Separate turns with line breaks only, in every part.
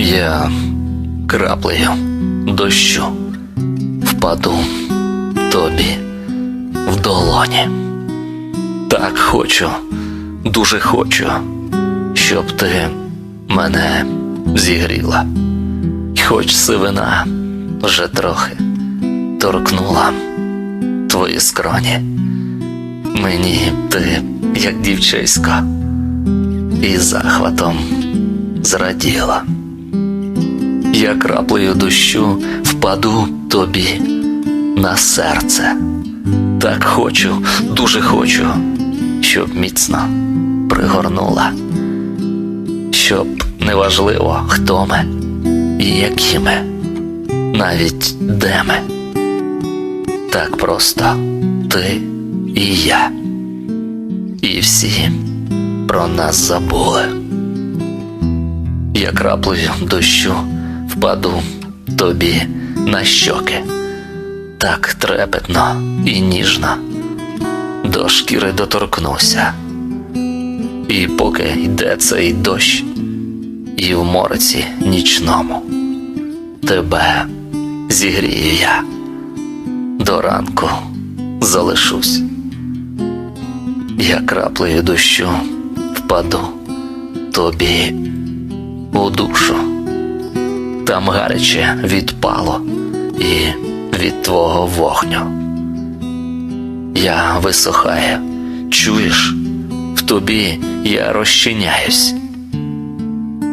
Я краплею дощу впаду тобі в долоні. Так хочу, дуже хочу, щоб ти мене зігріла. Хоч сивина вже трохи торкнула твої скроні. Мені ти, як дівчисько, і захватом зраділа. Я краплею дощу впаду тобі на серце. Так хочу, дуже хочу, щоб міцно пригорнула, щоб неважливо, хто ми і які ми, навіть де ми. Так просто ти і я, і всі про нас забули. Я краплею дощу впаду тобі на щоки, так трепетно і ніжно до шкіри доторкнуся. І поки йде цей дощ, і в мороці нічному тебе зігрію я, до ранку залишусь. Я краплею дощу впаду тобі у душу. Там гаряче відпало і від твого вогню. Я висохаю, чуєш, в тобі я розчиняюсь,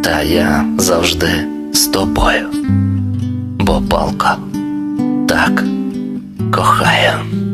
та я завжди з тобою, бо палка так кохаю.